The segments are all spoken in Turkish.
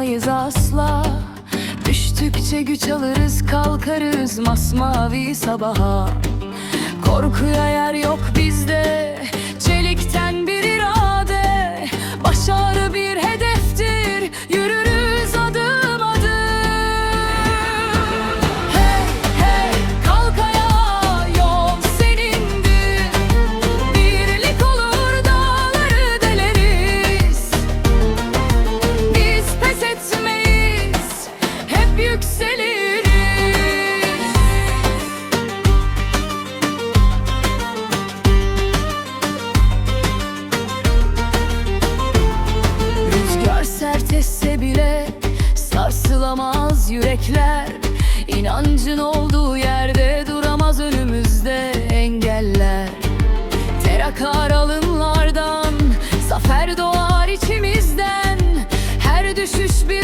durmayız asla. Düştükçe güç alırız kalkarız masmavi sabaha. Korkuya yer yok bizde. Çelikten esse bile sarsılamaz yürekler. İnancın olduğu yerde duramaz önümüzde engeller. Ter akar alınlardan, zafer doğar içimizden. Her düşüş bir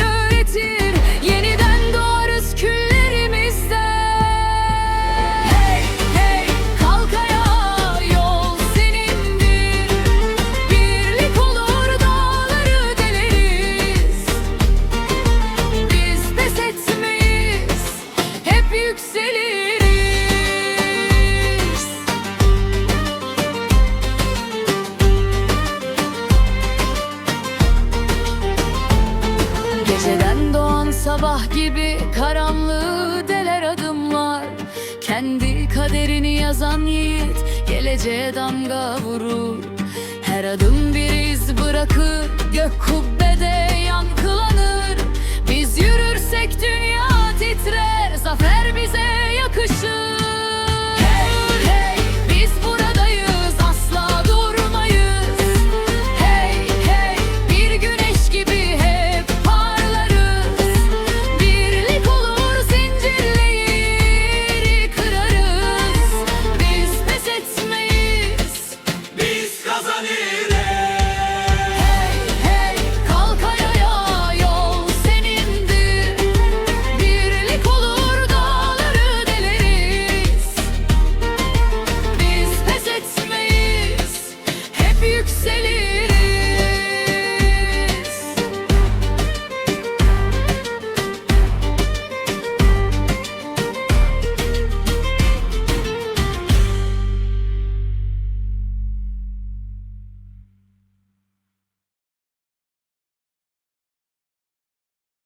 sabah gibi karanlığı deler adımlar. Kendi kaderini yazan yiğit geleceğe damga vurur. Her adım bir iz bırakır gök kubbede